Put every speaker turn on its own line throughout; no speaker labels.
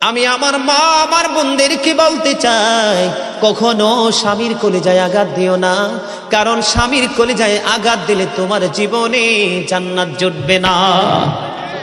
আমি আমার মা, আমার বোনদেরকে বলতে চাই, কখনো স্বামীর কোলে কলেজায় আঘাত দিও না। কারণ স্বামীর কোলে কলেজায় আঘাত দিলে তোমার জীবনে জান্নাত জুটবে না।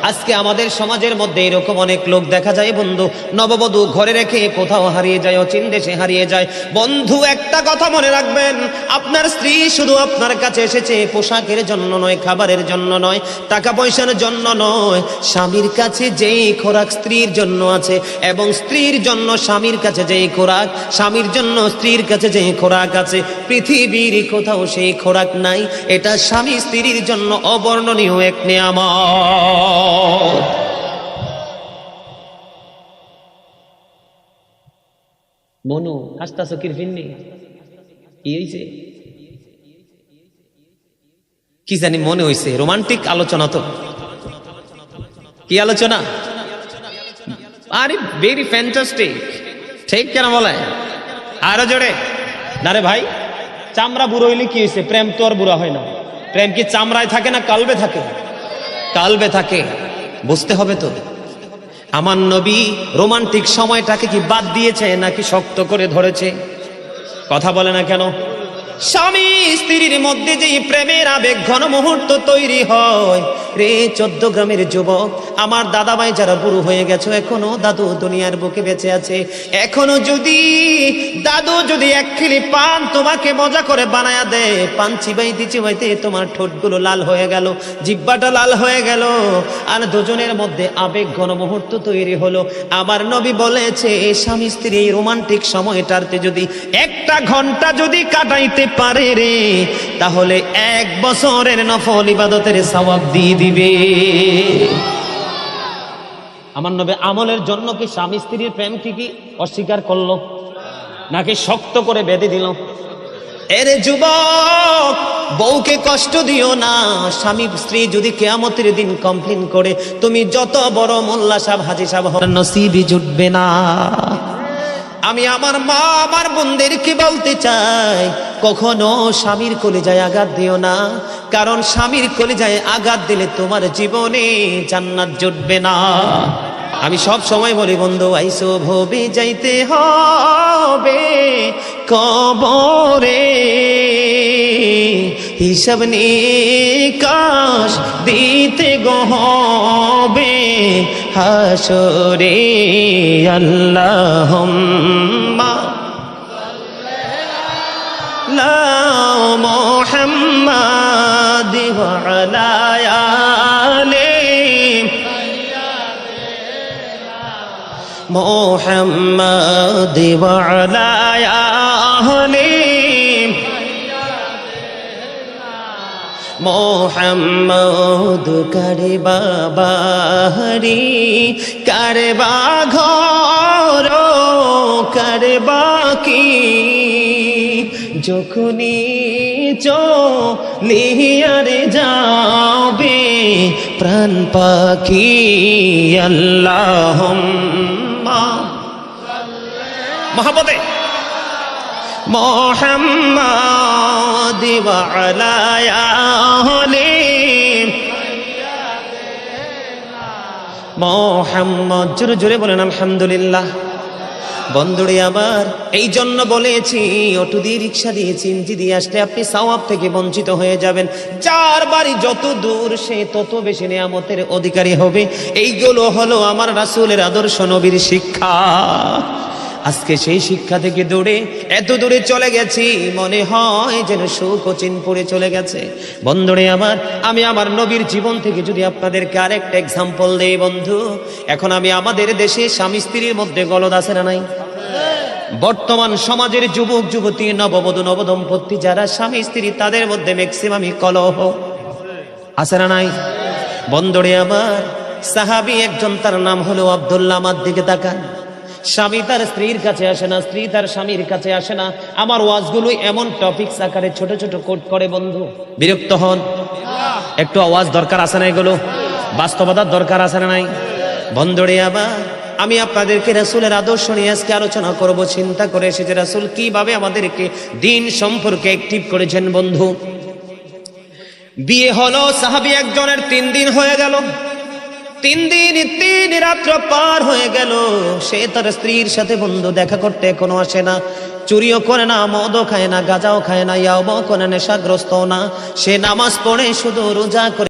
আজকে আমাদের সমাজের মধ্যে এরকম অনেক লোক দেখা যায়, বন্ধু। নববধূ ঘরে রেখে কোথাও হারিয়ে যায়, অচিন দেশে হারিয়ে যায়। বন্ধু, একটা কথা মনে রাখবেন, আপনার স্ত্রী শুধু আপনার কাছে এসেছে, পোশাকের জন্য নয়, খাবারের জন্য নয় টাকা পয়সার জন্য নয়, স্বামীর কাছে যেই খোরাক স্ত্রীর জন্য আছে এবং স্ত্রীর জন্য স্বামীর কাছে যেই খোরাক, স্বামীর জন্য স্ত্রীর কাছে যেই খোরাক আছে, পৃথিবীর কোথাও সেই খোরাক নাই, এটা স্বামী স্ত্রীর জন্য অবর্ণনীয় এক নিয়ামত। মনু, হাসতা সকির ফিন্নি কি হয়েছে কি জানি মনে হয়েছে রোমান্টিক আলোচনা তো। কি আলোচনা? আরে ভেরি ফ্যান্টাস্টিক ঠিক কেন বলে? আরও জোরে। না রে ভাই, চামড়া বুড়ো হইলে কি হয়েছে প্রেম তো আর বুড়া হয় না। প্রেম কি চামড়ায় থাকে না কালবে থাকে? কালবে থাকে। বুঝতে হবে তো? আমার নবী রোমান্টিক সময়টাকে কি বাদ দিয়েছে নাকি শক্ত করে ধরেছে? কথা বলে না কেন? স্বামী স্ত্রীর মধ্যে যে প্রেমের আবেগ ঘন মুহূর্ত তৈরি হয়, রে চোদ্দ গ্রামের যুবক আমার দাদা ভাই যারা বুড়ো হয়ে গেছো, এখনও দাদু দুনিয়ার বুকে বেঁচে আছে। এখনও যদি দাদু যদি এক খিলি পান, তোমাকে মজা করে বানায়া দেয় পান চিবাইতে চিবাইতে তোমার ঠোঁটগুলো লাল হয়ে গেল, জিব্বাটা লাল হয়ে গেল। আর দুজনের মধ্যে আবেগ ঘন মুহূর্ত তৈরি হলো। আমার নবী বলেছে স্বামী স্ত্রী, এই রোমান্টিক সময়টাতে যদি একটা ঘণ্টা যদি কাটাইতে পারে রে, তাহলে এক বছরের নফল ইবাদতের সওয়াব দিয়ে দিবে। আমার নবে আমলের জন্য কি স্বামী স্ত্রীর প্রেম কি কি অস্বীকার করল? নাকি শক্ত করে বেঁধে দিল? এরে যুবক, বউকে কষ্ট দিও না। স্বামী স্ত্রী যদি কেয়ামতের দিন কমপ্লেন করে, তুমি যত বড় মোল্লা সাহেব, হাজি সাহেব হন নসিবই জুটবে না। আমি আমার মা, আমার বোনদেরকে বলতে চাই, কখনো স্বামীর কলেজায় আঘাত দিও না। কারণ স্বামীর কলেজায় আঘাত দিলে তোমার জীবনে জান্নাত জুটবে না। আমি সব সময় বলি, বন্ধু, আইসো, ভবে, যাইতে হবে কবরে। হিসাব নিকাশ দিতে গহবে হাসরে। আল্লাহ মোহাম্মদ আলায়ালে মোহাম্মদ আলায়ালে মোহাম্মদ করে বাবারি করবা ঘর, করবা কি? যখনই চলিয়ারে যাবে প্রাণ পাখি আল্লাহ মহাপদে। মোহাম্মদ মোহাম্মদ, জোরে জোরে বলেন, আলহামদুলিল্লাহ। বন্ধুরে, আবার এই জন্য বলেছি, অটো দিয়ে রিক্সা দিয়ে চিনজি দিয়ে আসলে আপনি সাওয়াব থেকে বঞ্চিত হয়ে যাবেন। যার বাড়ি যত দূর, সে তত বেশি নিয়ামতের অধিকারী হবে। এইগুলো হলো আমার রাসূলের আদর্শ নবীর শিক্ষা। আজকে সেই শিক্ষা থেকে দূরে, এত দূরে চলে গেছি, মনে হয় যেন সুকচিন পড়ে চলে গেছে। বন্ধুরে আমার, আমি আমার নবীর জীবন থেকে যদি আপনাদেরকে আরেকটা এক্সাম্পল দেই বন্ধু, এখন আমি আমাদের দেশে স্বামী স্ত্রীর মধ্যে গলদ আছে না নাই? বর্তমান সমাজের যুবক, যুবতী, নববধূ, নবদম্পতি যারা স্বামী স্ত্রী, তাদের মধ্যে ম্যাক্সিমামই কলহ। আছে না নাই? বন্ধুরে আমার, সাহাবি একজন, তার নাম হলো আব্দুল্লাহ আমার দিকে তাকান। স্বামী তার স্ত্রীর কাছে আসে না, স্ত্রী তার স্বামীর কাছে আসে না। আমার ওয়াজগুলো এমন টপিকস আকারে ছোট ছোট কোট করে, বন্ধু। বিরক্ত হন। একটু আওয়াজ দরকার আছে না এগুলো? বাস্তবতার দরকার আছে না নাই? বন্ধুরে আবার আমি আপনাদেরকে রাসুলের আদর্শ নিয়ে আজকে আলোচনা করব, চিন্তা করে এসেছে রাসুল কীভাবে আমাদেরকে দিন সম্পর্কে অ্যাক্টিভ করেছেন, বন্ধু। বিয়ে হলো, সাহাবি একজনের তিন দিন হয়ে গেল। তিন দিন, তিন রাত্র পার হয়ে গেল। সে তার স্ত্রীর সাথে বন্ধু দেখা করতে কোনো আসে না। চুরিও করে না, মদও খায় না, গাজাও খায় না, ইয়াও করে নেশাগ্রস্ত না। সে নামাজ পড়ে শুধু রোজা করে